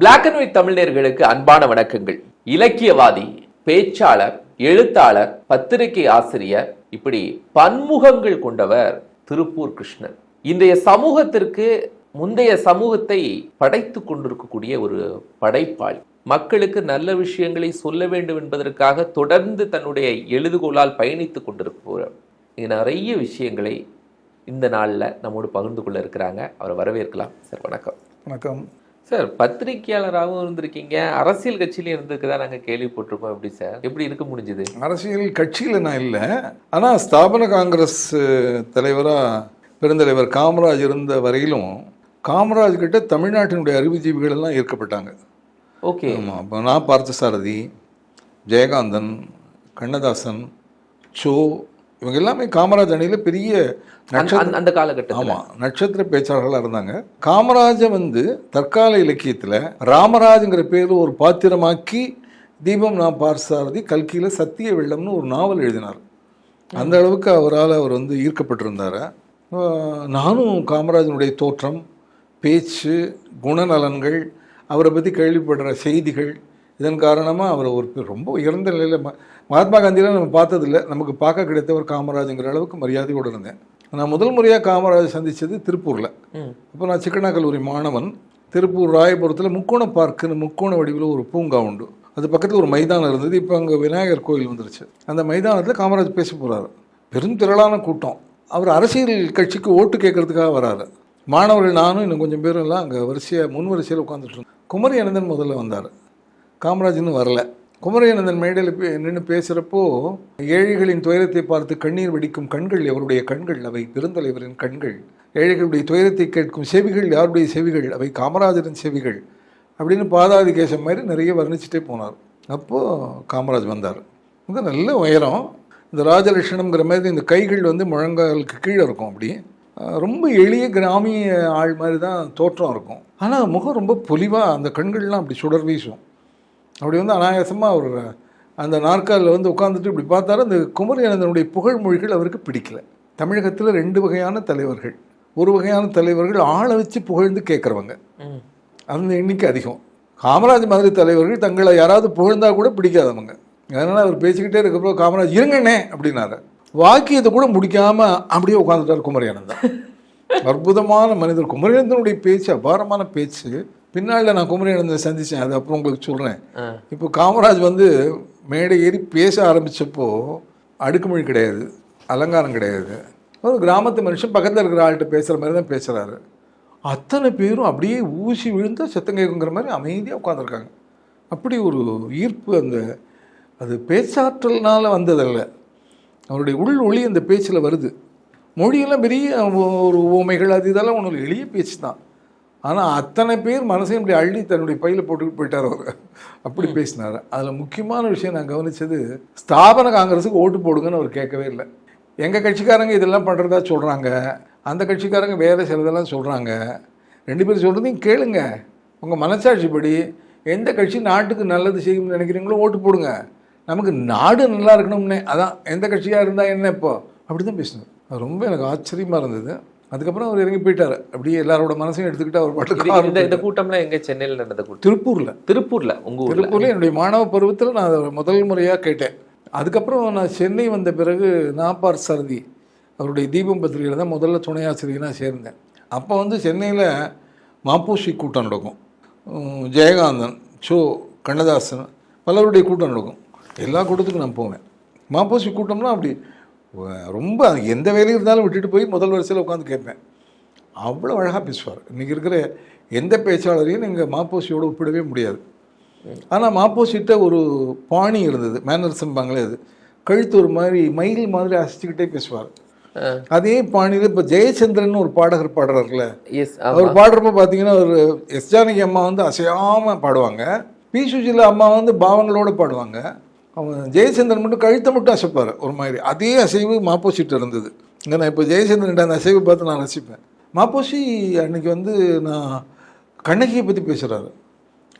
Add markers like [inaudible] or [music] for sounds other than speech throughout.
Black and white தமிழர்களுக்கு அன்பான வணக்கங்கள். இலக்கியவாதி பேச்சாளர் எழுத்தாளர் பத்திரிகை ஆசிரியர் இப்படி பன்முகங்கள் கொண்டவர் திருப்பூர் கிருஷ்ணன். இன்றைய சமூகத்திற்கு முந்தைய சமூகத்தை படைத்து கொண்டிருக்கக்கூடிய ஒரு படைப்பாளி. மக்களுக்கு நல்ல விஷயங்களை சொல்ல வேண்டும் என்பதற்காக தொடர்ந்து தன்னுடைய எழுதுகோளால் பயணித்துக் கொண்டிருப்பவர். நிறைய விஷயங்களை இந்த நாளில் நம்மோடு பகிர்ந்து கொள்ள இருக்கிறாங்க. அவரை வரவேற்கலாம். சார் வணக்கம். வணக்கம். சார் பத்திரிகையாளராகவும் இருந்திருக்கீங்க. அரசியல் கட்சியிலையும் இருந்திருக்குதா நாங்கள் கேள்விப்பட்டிருக்கோம் எப்படி சார்? எப்படி இருக்க முடிஞ்சது? அரசியல் கட்சியில் நான் இல்லை. ஆனால் ஸ்தாபன காங்கிரஸ் தலைவராக பெருந்தலைவர் காமராஜ் இருந்த வரையிலும் காமராஜ் கிட்ட தமிழ்நாட்டினுடைய அறிவுஜீவிகள் எல்லாம் ஈர்க்கப்பட்டாங்க. ஓகே. ஆமாம் இப்போ நான் பார்த்தசாரதி ஜெயகாந்தன் கண்ணதாசன் சோ இவங்க எல்லாமே காமராஜ் அணியில் பெரிய அந்த காலகட்டத்தில். ஆமாம் நட்சத்திர பேச்சாளர்களாக இருந்தாங்க. காமராஜை வந்து தற்கால இலக்கியத்தில் ராமராஜுங்கிற பேரில் ஒரு பாத்திரமாக்கி தீபம் நான் பார்சாரதி கல்கியில் சத்திய வெள்ளம்னு ஒரு நாவல் எழுதினார். அந்த அளவுக்கு அவரால் அவர் வந்து ஈர்க்கப்பட்டிருந்தார். நானும் காமராஜனுடைய தோற்றம் பேச்சு குணநலன்கள் அவரை பற்றி கேள்விப்படுற செய்திகள் இதன் காரணமாக அவர் ஒரு ரொம்ப உயர்ந்த நிலையில் மகாத்மா காந்தியெலாம் நம்ம பார்த்ததில்ல. நமக்கு பார்க்க கிடைத்தவர் காமராஜுங்கிற அளவுக்கு மரியாதையோடு இருந்தேன். நான் முதல் முறையாக காமராஜ் சந்தித்தது திருப்பூரில். அப்போ நான் சிக்கனா கல்லூரி மாணவன். திருப்பூர் ராயபுரத்தில் முக்கோண பார்க்குன்னு முக்கோண வடிவில் ஒரு பூங்கா உண்டு. அது பக்கத்தில் ஒரு மைதானம் இருந்தது. இப்போ அங்கே விநாயகர் கோயில் வந்துருச்சு. அந்த மைதானத்தில் காமராஜ் பேச போகிறாரு பெருந்திரளான கூட்டம். அவர் அரசியல் கட்சிக்கு ஓட்டு கேட்கறதுக்காக வராரு. மாணவர்கள் நானும் இன்னும் கொஞ்சம் பேரும் எல்லாம் அங்கே வரிசையாக முன் வரிசையில் உட்காந்துட்டு இருந்தோம். குமரி அனந்தன் முதல்ல வந்தார். காமராஜ் இன்னும் வரல. குமரேனந்தன் மேடையில் நின்று பேசுகிறப்போ ஏழைகளின் துயரத்தை பார்த்து கண்ணீர் வெடிக்கும் கண்கள் அவருடைய கண்கள்? அவை பெருந்தலைவரின் கண்கள். ஏழைகளுடைய துயரத்தை கேட்கும் செவிகள் யாருடைய செவிகள்? அவை காமராஜரின் செவிகள். அப்படின்னு பாதாதி கேசம் மாதிரி நிறைய வர்ணிச்சுட்டே போனார். அப்போது காமராஜ் வந்தார். இது நல்ல உயரம். இந்த ராஜலட்சணம்ங்கிற மாதிரி இந்த கைகள் வந்து முழங்காலுக்கு கீழே இருக்கும் அப்படி. ரொம்ப எளிய கிராமிய ஆள் மாதிரி தான் தோற்றம் இருக்கும். ஆனால் முகம் ரொம்ப பொலிவாக அந்த கண்கள்லாம் அப்படி சுடர் வீசும். அப்படி வந்து அனாயாசமாக அவர் அந்த நாற்காலில் வந்து உட்காந்துட்டு இப்படி பார்த்தாரு. அந்த குமரி அனந்தனுடைய புகழ்மொழிகள் அவருக்கு பிடிக்கல. தமிழகத்தில் ரெண்டு வகையான தலைவர்கள். ஒரு வகையான தலைவர்கள் ஆளை வச்சு புகழ்ந்து கேட்குறவங்க. அந்த எண்ணிக்கை அதிகம். காமராஜ் மாதிரி தலைவர்கள் தங்களை யாராவது புகழ்ந்தா கூட பிடிக்காதவங்க. அதனால் அவர் பேசிக்கிட்டே இருக்கப்போ காமராஜ் இருங்கண்ணே அப்படின்னாரு. வாக்கியத்தை கூட முடிக்காம அப்படியே உட்காந்துட்டார் குமரியானந்தன். [laughs] அற்புதமான மனிதர். குமரியானந்தனுடைய பேச்சு அபாரமான பேச்சு. பின்னாளில் நான் குமரியானந்தனை சந்தித்தேன் அது அப்புறம் உங்களுக்கு சொல்கிறேன். இப்போ காமராஜ் வந்து மேடை ஏறி பேச ஆரம்பித்தப்போ அடுக்குமொழி கிடையாது அலங்காரம் கிடையாது. ஒரு கிராமத்து மனுஷன் பக்கத்தில் இருக்கிற ஆள்கிட்ட பேசுகிற மாதிரி தான் பேசுகிறாரு அத்தனை பேரும் அப்படியே ஊசி விழுந்தா சத்தம் கேட்குங்கிற மாதிரி அமைதியாக உட்காந்துருக்காங்க அப்படி ஒரு ஈர்ப்பு அந்த அது பேச்சாற்றல்னால வந்ததல்ல. அவருடைய உள் ஒளி அந்த பேச்சில் வருது. மொழியெல்லாம் பெரிய ஒரு உவமைகள் அது இதெல்லாம் ஒன்றும் எளிய பேச்சு தான். ஆனால் அத்தனை பேர் மனசையும் இப்படி அள்ளி தன்னுடைய பையில் போட்டுக்கிட்டு போயிட்டார் அவர். அப்படி பேசினார். அதில் முக்கியமான விஷயம் நான் கவனித்தது ஸ்தாபன காங்கிரஸுக்கு ஓட்டு போடுங்கன்னு அவர் கேட்கவே இல்லை. எங்கள் கட்சிக்காரங்க இதெல்லாம் பண்ணுறதா சொல்கிறாங்க அந்த கட்சிக்காரங்க வேறு சிலதெல்லாம் சொல்கிறாங்க ரெண்டு பேரும் சொல்கிறதையும் கேளுங்க. உங்கள் மனசாட்சிப்படி எந்த கட்சி நாட்டுக்கு நல்லது செய்யும்னு நினைக்கிறீங்களோ ஓட்டு போடுங்க. நமக்கு நாடு நல்லா இருக்கணும்னே. அதான் எந்த கட்சியாக இருந்தால் என்ன இப்போ? அப்படி தான் பேசினார் ரொம்ப எனக்கு ஆச்சரியமாக இருந்தது. அதுக்கப்புறம் அவர் இறங்கி போயிட்டார். அப்படியே எல்லாரோட மனசையும் எடுத்துக்கிட்டு அவர் பாட்டுக்கு இந்த இந்த கூட்டம்லாம் எங்க சென்னையில் நடந்த கூட்டம்? திருப்பூரில். திருப்பூர்ல உங்க ஊர்ல. திருப்பூரில் என்னுடைய மாணவ பருவத்தில் நான் முதல் முறையாக கேட்டேன். அதுக்கப்புறம் நான் சென்னை வந்த பிறகு நாப்பார் சரதி அவருடைய தீபம் பத்திரிகையில் தான் முதல்ல துணை ஆசிரியராக சேர்ந்தேன். அப்போ வந்து சென்னையில் மாப்போசி கூட்டம் நடக்கும். ஜெயகாந்தன் சோ கண்ணதாசன் பலருடைய கூட்டம் நடக்கும். எல்லா கூட்டத்துக்கும் நான் போவேன். மாப்போசி கூட்டம்லாம் அப்படி ரொம்ப எந்த வேலையும் இருந்தாலும் விட்டுட்டு போய் முதல் வரிசையில் உட்காந்து கேட்பேன். அவ்வளோ அழகாக பேசுவார். இன்றைக்கி இருக்கிற எந்த பேச்சாளரையும் நீங்கள் மாப்போசியோடு ஒப்பிடவே முடியாது. ஆனால் மாப்போசிட்ட ஒரு பாணி இருந்தது மேனர்ஸம்பாங்களே அது. கழுத்து ஒரு மாதிரி மயில் மாதிரி அசைச்சிக்கிட்டே பேசுவார். அதே பாணியில் இப்போ ஜெயச்சந்திரன் ஒரு பாடகர் பாடுறாருல. எஸ் அவர் பாடுறப்ப பார்த்தீங்கன்னா ஒரு எஸ் ஜானகி அம்மா வந்து அசையாமல் பாடுவாங்க. பி சுஜிலா அம்மா வந்து பாவங்களோட பாடுவாங்க. அவன் ஜெயச்சந்திரன் மட்டும் கழுத்தை மட்டும் அசைப்பார் ஒரு மாதிரி. அதே அசைவு மாப்போசிட்டு இருந்தது. இங்கே நான் இப்போ ஜெயச்சந்திரன் அந்த அசைவை பார்த்து நான் ரசிப்பேன். மாப்போசி அன்னைக்கு வந்து நான் கண்ணகியை பற்றி பேசுகிறாரு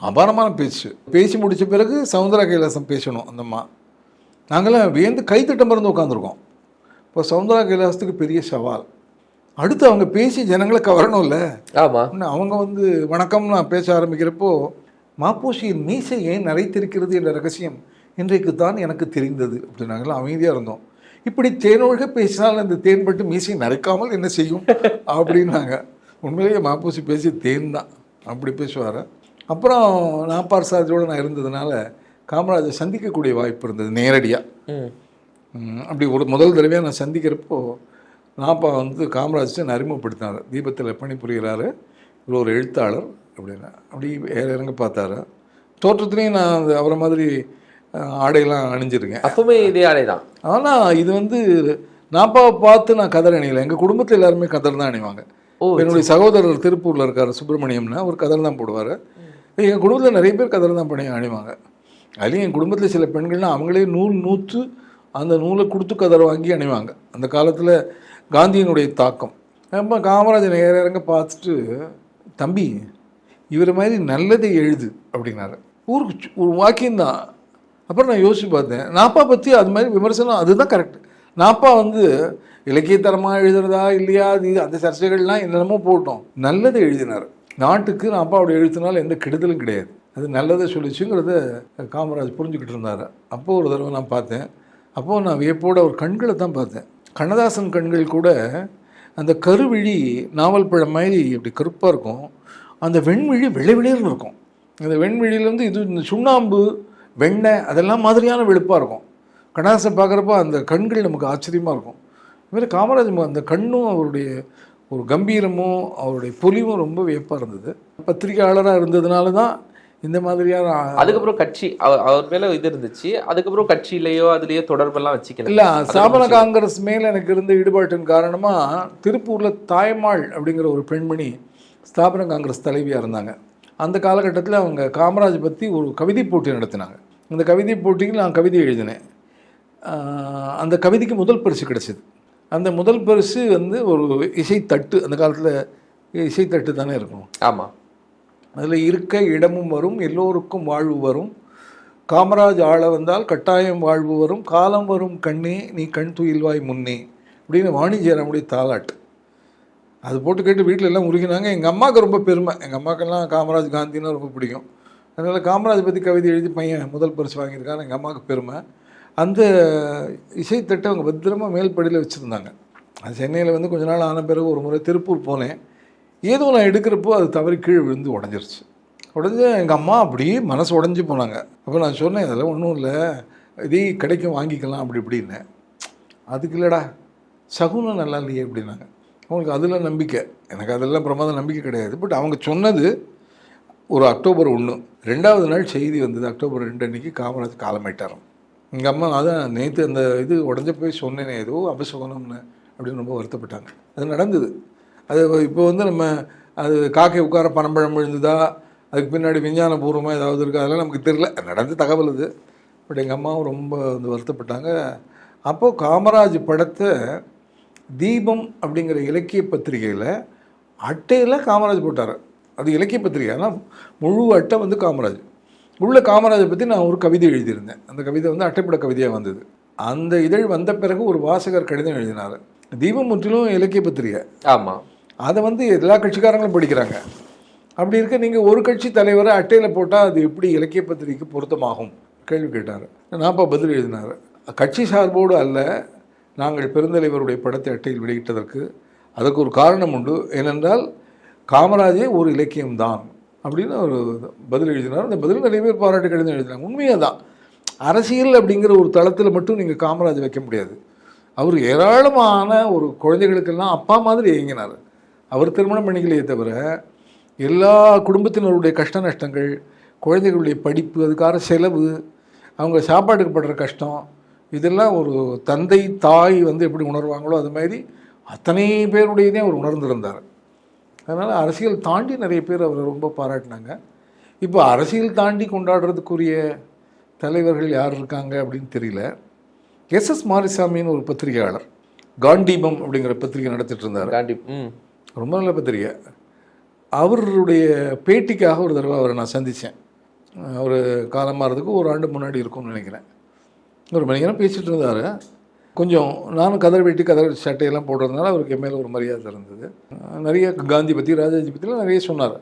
அபாரமான பேச்சு. பேசி முடித்த பிறகு சவுந்தர கைலாசம் பேசணும் அந்த அம்மா. நாங்களாம் வியந்து கைத்தட்டம் மருந்து உட்காந்துருக்கோம் இப்போ சவுந்தரா கைலாசத்துக்கு பெரிய சவால். அடுத்து அவங்க பேசி ஜனங்களை கவரணும்ல? ஆமா. உடனே அவங்க வந்து வணக்கம் நான் பேச ஆரம்பிக்கிறப்போ மாப்போசியின் மீசை ஏன் நரைத்திருக்கிறது என்ற ரகசியம் இன்றைக்கு தான் எனக்கு தெரிந்தது அப்படின்னாங்களா அமைதியாக இருந்தோம். இப்படி தேனொழுக பேசினால் அந்த தேன் பட்டு மீசை நரைக்காமல் என்ன செய்யும்? அப்படின்னாங்க. உண்மையிலேயே மாப்போசி பேசி தேன் தான். அப்படி பேசுவார். அப்புறம் நாப்பார் சாதியோடு நான் இருந்ததுனால காமராஜை சந்திக்கக்கூடிய வாய்ப்பு இருந்தது நேரடியாக அப்படி ஒரு முதல் தடவையாக நான் சந்திக்கிறப்போ நாப்பா வந்து காமராஜை நான் அறிமுகப்படுத்தினார். தீபத்தில் பணிபுரிகிறாரு இவர் ஒரு எழுத்தாளர். அப்படின்னா அப்படி ஏற இறங்க பார்த்தாரு. தோற்றத்துலேயும் நான் அவரை மாதிரி ஆடையெல்லாம் அணிஞ்சிருக்கேன். அப்பவுமே இதே ஆடை தான் ஆனால் இது வந்து நாப்பாவை பார்த்து நான் கதர் அணியலை. எங்கள் குடும்பத்தில் எல்லாருமே கதர் தான் அணிவாங்க. ஓ என்னுடைய சகோதரர் திருப்பூரில் இருக்கார் சுப்பிரமணியம்னா அவர் கதர் தான் போடுவார். எங்கள் குடும்பத்தில் நிறைய பேர் கதர் தான் பண்ணி அணிவாங்க. அதுலேயும் என் குடும்பத்தில் சில பெண்கள்லாம் அவங்களே நூல் நூற்று அந்த நூலை கொடுத்து கதர் வாங்கி அணிவாங்க. அந்த காலத்தில் காந்தியினுடைய தாக்கம். அப்போ காமராஜர் நேர இறங்க பார்த்துட்டு தம்பி இவர் மாதிரி நல்லதை எழுது அப்படின்னாரு. ஊருக்கு ஒரு வாக்கியம்தான் அப்புறம் நான் யோசிச்சு பார்த்தேன். நாப்பா பற்றி அது மாதிரி விமர்சனம் அதுதான் கரெக்ட் நாப்பா வந்து இலக்கியத்தரமாக எழுதுறதா இல்லையா? அது அந்த சர்ச்சைகள்லாம் என்னென்னமோ போட்டோம். நல்லதை எழுதினார். நாட்டுக்கு நாப்பாவோட எழுத்துனால எந்த கெடுதலும் கிடையாது. அது நல்லதை சொல்லிச்சுங்கிறத காமராஜ் புரிஞ்சுக்கிட்டு இருந்தார். அப்போ ஒரு தடவை நான் பார்த்தேன். அப்போது நான் வியப்போட ஒரு கண்களை தான் பார்த்தேன். கண்ணதாசன் கண்கள் கூட அந்த கருவிழி நாவல் பழம் மாதிரி இப்படி கருப்பாக இருக்கும். அந்த வெண்விழி வெள்ளை இருக்கும். அந்த வெண்விழியிலேருந்து இது இந்த சுண்ணாம்பு வெண்ணெய் அதெல்லாம் மாதிரியான வெளுப்பாக இருக்கும். கண்ணதாசன் பார்க்குறப்ப அந்த கண்கள் நமக்கு ஆச்சரியமாக இருக்கும். இதுமாதிரி காமராஜ் அந்த கண்ணும் அவருடைய ஒரு கம்பீரமும் அவருடைய பொலிவும் ரொம்ப வியப்பாக இருந்தது. பத்திரிகையாளராக இருந்ததுனால தான் இந்த மாதிரியான அதுக்கப்புறம் கட்சி அவ- அவர் மேல இது இருந்துச்சு. அதுக்கப்புறம் கட்சியிலயோ அதுலயோ தொடர்பெல்லாம் வச்சுக்கல. இல்லை ஸ்தாபன காங்கிரஸ் மேலே எனக்கு இருந்த ஈடுபாட்டின் காரணமாக திருப்பூரில் தாய்மாள் அப்படிங்கிற ஒரு பெண்மணி ஸ்தாபன காங்கிரஸ் தலைவியாக இருந்தாங்க. அந்த காலகட்டத்தில் அவங்க காமராஜ் பற்றி ஒரு கவிதை போட்டி நடத்தினாங்க. அந்த கவிதை போட்டிக்கு நான் கவிதை எழுதினேன். அந்த கவிதைக்கு முதல் பரிசு கிடைச்சிது. அந்த முதல் பரிசு வந்து ஒரு இசைத்தட்டு அந்த காலத்தில் இசைத்தட்டு தானே இருக்கும். ஆமா. அதில் இருக்க இடமும் வரும் எல்லோருக்கும் வாழ்வு வரும். காமராஜ் ஆள வந்தால் கட்டாயம் வாழ்வு வரும். காலம் வரும் கண்ணே நீ கண் துயில்வாய் முன்னே அப்படின்னு வாணிஜ்யராமுடைய தாலாட்டு. அது போட்டு கேட்டு வீட்டில் எல்லாம் உருகினாங்க. எங்கள் அம்மாவுக்கு ரொம்ப பெருமை. எங்கள் அம்மாக்கெல்லாம் காமராஜ் காந்தின்னா ரொம்ப பிடிக்கும். அதனால் காமராஜ் பற்றி கவிதை எழுதி பையன் முதல் பரிசு வாங்கியிருக்கான் எங்கள் அம்மாவுக்கு பெருமை. அந்த இசைத்தட்டை அவங்க பத்திரமா மேல்படியில் வச்சுருந்தாங்க. அது சென்னையில் வந்து கொஞ்ச நாள் ஆன பிறகு ஒரு முறை திருப்பூர் போனேன். ஏதோ நான் எடுக்கிறப்போ அது தவறி கீழே விழுந்து உடஞ்சிருச்சு. உடஞ்சு எங்கள் அம்மா அப்படி மனசு உடஞ்சி போனாங்க. அப்போ நான் சொன்னேன் இதெல்லாம் ஒன்றும் இல்லை. இதே கிடைக்கும் வாங்கிக்கலாம் அப்படி இப்படின்னேன் அதுக்கு இல்லைடா. சகுனம் நல்லா இல்லையே அப்படின்னாங்க. அவங்களுக்கு அதில் நம்பிக்கை. எனக்கு அதெல்லாம் பிரமாதம் நம்பிக்கை கிடையாது. பட் அவங்க சொன்னது ஒரு அக்டோபர் ஒன்று. ரெண்டாவது நாள் செய்தி வந்தது. அக்டோபர் ரெண்டு அன்னைக்கு காமராஜ் காலமாயிட்டாராம். எங்கள் அம்மா அதான் நேற்று அந்த இது உடஞ்ச போய் சொன்னேனே ஏதோ அபசகுனம்னு அப்படின்னு ரொம்ப வருத்தப்பட்டாங்க. அது நடந்தது. அது இப்போ வந்து நம்ம அது காக்கை உட்கார பனம்பழம் விழுந்ததா? அதுக்கு பின்னாடி விஞ்ஞானபூர்வமாக ஏதாவது இருக்கா? அதெல்லாம் நமக்கு தெரில நடந்த தகவல் இது பட் எங்கள் அம்மாவும் ரொம்ப வந்து வருத்தப்பட்டாங்க. அப்போது காமராஜ் படத்தை தீபம் அப்படிங்கிற இலக்கிய பத்திரிகையில் அட்டையில் காமராஜ் போட்டார். அது இலக்கிய பத்திரிகை. ஆனால் முழு அட்டை வந்து காமராஜ். உள்ள காமராஜை பற்றி நான் ஒரு கவிதை எழுதியிருந்தேன். அந்த கவிதை வந்து அட்டைப்பட கவிதையாக வந்தது. அந்த இதழ் வந்த பிறகு ஒரு வாசகர் கடிதம் எழுதினார். தீபம் முற்றிலும் இலக்கிய பத்திரிகை. ஆமா. அதை வந்து எல்லா கட்சிக்காரங்களும் படிக்கிறாங்க. அப்படி இருக்க நீங்கள் ஒரு கட்சி தலைவரை அட்டையில் போட்டால் அது எப்படி இலக்கிய பத்திரிகைக்கு பொருத்தமாகும்? கேள்வி கேட்டார். நாப்பா பதில் எழுதினார். கட்சி சார்போடு அல்ல நாங்கள் பெருந்தலைவருடைய படத்தை அட்டையில் வெளியிட்டதற்கு அதற்கு ஒரு காரணம் உண்டு. ஏனென்றால் காமராஜே ஒரு இலக்கியம்தான் அப்படின்னு ஒரு பதில் எழுதினார். அந்த பதில் நிறைய பேர் பாராட்டு கடிதம் எழுதினாங்க. உண்மையாக தான் அரசியல் அப்படிங்கிற ஒரு தளத்தில் மட்டும் நீங்கள் காமராஜ் வைக்க முடியாது. அவர் ஏராளமான ஒரு குழந்தைகளுக்கெல்லாம் அப்பா மாதிரி இயங்கினார். அவர் திருமணம் பண்ணிக்கலையே தவிர எல்லா குடும்பத்தினருடைய கஷ்ட நஷ்டங்கள் குழந்தைகளுடைய படிப்பு அதுக்கான செலவு அவங்க சாப்பாட்டுக்கு படுற கஷ்டம் இதெல்லாம் ஒரு தந்தை தாய் வந்து எப்படி உணர்வாங்களோ அது மாதிரி அத்தனை பேருடையதையும் அவர் உணர்ந்திருந்தார். அதனால் அரசியல் தாண்டி நிறைய பேர் அவரை ரொம்ப பாராட்டினாங்க. இப்போ அரசியல் தாண்டி கொண்டாடுறதுக்குரிய தலைவர்கள் யார் இருக்காங்க அப்படின்னு தெரியல. எஸ்எஸ் மாரிசாமின்னு ஒரு பத்திரிகையாளர் காண்டீபம் அப்படிங்கிற பத்திரிகை நடத்திட்டு இருந்தார். காண்டி ம். ரொம்ப நல்ல பத்திரிகை. அவருடைய பேட்டிக்காக ஒரு தடவை அவரை நான் சந்தித்தேன் அவர் காலமாகிறதுக்கு ஒரு ஆண்டு முன்னாடி இருக்கும்னு நினைக்கிறேன். ஒரு மணி நேரம் பேசிகிட்டு இருந்தார். கொஞ்சம் நானும் கதர் வெட்டி கதர் சட்டையெல்லாம் போடுறதுனால அவருக்கு என் மேலே ஒரு மரியாதை இருந்தது. நிறைய காந்தி பற்றி ராஜாஜி பற்றிலாம் நிறைய சொன்னார்.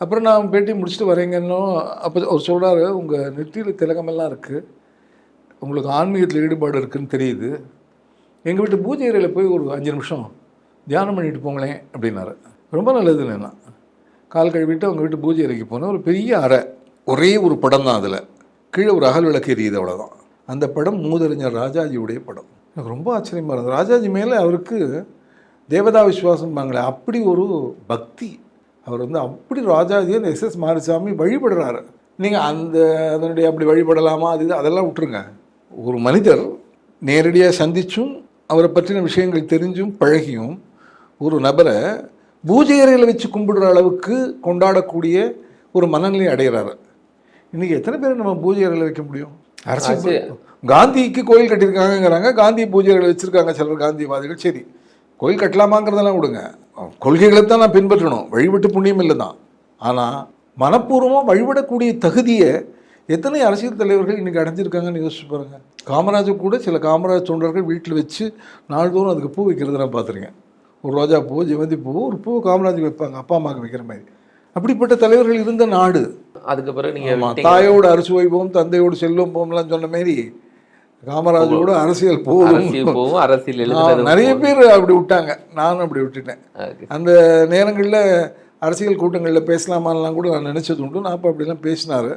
அப்புறம் நான் பேட்டி முடிச்சுட்டு வரேங்கன்னோ அப்போ அவர் சொல்கிறாரு உங்கள் நெற்றியில் திலகமெல்லாம் இருக்குது உங்களுக்கு ஆன்மீகத்தில் ஈடுபாடு இருக்குதுன்னு தெரியுது. எங்கள் வீட்டு பூஜை அறையில் போய் ஒரு அஞ்சு நிமிஷம் தியானம் பண்ணிட்டு போங்களேன் அப்படின்னாரு. ரொம்ப நல்லதுன்னு நான் கால் கழுவிட்டு அவங்க வீட்டு பூஜை அறைக்கு போனேன் ஒரு பெரிய அறை. ஒரே ஒரு படம் தான் அதில். கீழே ஒரு அகல் விளக்கு எரியுது அவ்வளோதான் அந்த படம் மூதறிஞர் ராஜாஜியுடைய படம். எனக்கு ரொம்ப ஆச்சரியமாக இருந்தது. ராஜாஜி மேலே அவருக்கு தேவதா விஸ்வாசம்பாங்களே அப்படி ஒரு பக்தி. அவர் வந்து அப்படி ராஜாஜியை எஸ் எஸ் மாரிசாமி வழிபடுறாரு. நீங்கள் அந்த அதனுடைய அப்படி வழிபடலாமா அது இது அதெல்லாம் விட்டுருங்க. ஒரு மனிதர் நேரடியாக சந்தித்தும் அவரை பற்றின விஷயங்கள் தெரிஞ்சும் பழகியும் ஒரு நபரை பூஜை அறையில் வச்சு கும்பிடுற அளவுக்கு கொண்டாடக்கூடிய ஒரு மனநிலை அடைகிறாரு இன்றைக்கி எத்தனை பேர் நம்ம பூஜை அறையில் வைக்க முடியும்? அரசு காந்திக்கு கோயில் கட்டியிருக்காங்கங்கிறாங்க காந்தி பூஜை அறையில் வச்சுருக்காங்க சிலர் காந்திவாதிகள் சரி கோயில் கட்டலாமாங்கிறதெல்லாம் விடுங்க. கொள்கைகளை தான் நான் பின்பற்றணும். வழிபட்டு புண்ணியம் இல்லை தான் ஆனால் மனப்பூர்வமாக வழிபடக்கூடிய தகுதியை எத்தனை அரசியல் தலைவர்கள் இன்றைக்கி அடைஞ்சிருக்காங்கன்னு யோசிச்சு பாருங்கள் காமராஜர் கூட சில காமராஜ் தொண்டர்கள் வீட்டில் வச்சு நாள்தோறும் அதுக்கு பூ வைக்கிறத நான் பார்த்துருக்கேன். ஒரு ரோஜா பூ ஜெவந்தி பூ ஒரு பூ காமராஜர் வைப்பாங்க அப்பா அம்மாவுக்கு வைக்கிற மாதிரி. அப்படிப்பட்ட தலைவர்கள் இருந்த நாடு. அதுக்கு பிறகு நீங்க ஆமா, விட்டீங்க. தாயோடு அரிசி வைப்போம் தந்தையோடு செல்வம் போம்லாம் சொன்ன மாதிரி காமராஜரோட அரசியல் போகும். அரசியல் நிறைய பேர் அப்படி விட்டாங்க. நானும் அப்படி விட்டுட்டேன். அந்த நேரங்களில் அரசியல் கூட்டங்களில் பேசலாமான்லாம் கூட நான் நினச்சது உண்டு. நான் அப்போ அப்படிலாம் பேசினார்.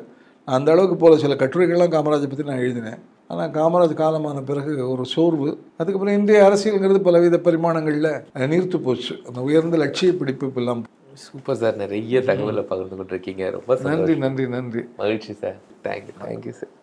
அந்த அளவுக்கு போல சில கட்டுரைகள்லாம் காமராஜை பற்றி நான் எழுதினேன். ஆனால் காமராஜ் காலமான பிறகு ஒரு சோர்வு. அதுக்கப்புறம் இன்றைய அரசியல்ங்கிறது பலவித பரிமாணங்களில் நீர்த்து போச்சு. அந்த உயர்ந்த லட்சிய பிடிப்பு இப்பெல்லாம் சூப்பர் சார் நிறைய தகவலை பகிர்ந்து கொண்டிருக்கீங்க. ரொம்ப. நன்றி நன்றி நன்றி. மகிழ்ச்சி சார் தேங்க்யூ தேங்க்யூ சார்